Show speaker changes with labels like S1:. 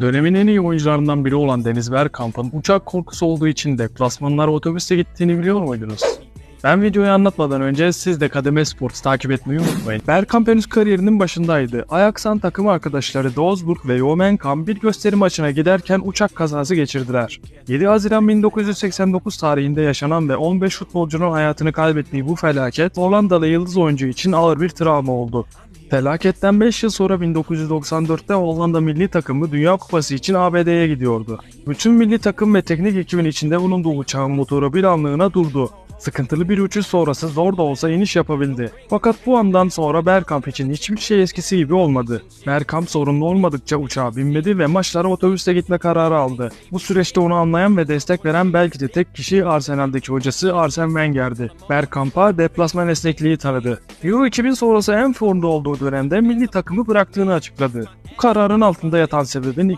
S1: Dönemin en iyi oyuncularından biri olan Deniz Bergkamp'ın uçak korkusu olduğu için deplasmanlara otobüste gittiğini biliyor muydunuz? Ben videoyu anlatmadan önce siz de Kademe Sports takip etmeyi unutmayın. Bergkamp henüz kariyerinin başındaydı. Ajax'tan takım arkadaşları Dozburg ve Jomenkamp bir gösteri maçına giderken uçak kazası geçirdiler. 7 Haziran 1989 tarihinde yaşanan ve 15 futbolcunun hayatını kaybettiği bu felaket Hollandalı yıldız oyuncu için ağır bir travma oldu. Felaketten 5 yıl sonra 1994'te Hollanda milli takımı Dünya Kupası için ABD'ye gidiyordu. Bütün milli takım ve teknik ekibin içinde bulunduğu uçağın motoru bir anlığına durdu. Sıkıntılı bir uçuş sonrası zor da olsa iniş yapabildi. Fakat bu andan sonra Bergkamp için hiçbir şey eskisi gibi olmadı. Bergkamp sorunlu olmadıkça uçağa binmedi ve maçlara otobüste gitme kararı aldı. Bu süreçte onu anlayan ve destek veren belki de tek kişi Arsenal'deki hocası Arsene Wenger'di. Bergkamp'a deplasman esnekliği tanıdı. Euro 2000 sonrası en formda olduğu dönemde milli takımı bıraktığını açıkladı. Bu kararın altında yatan sebebin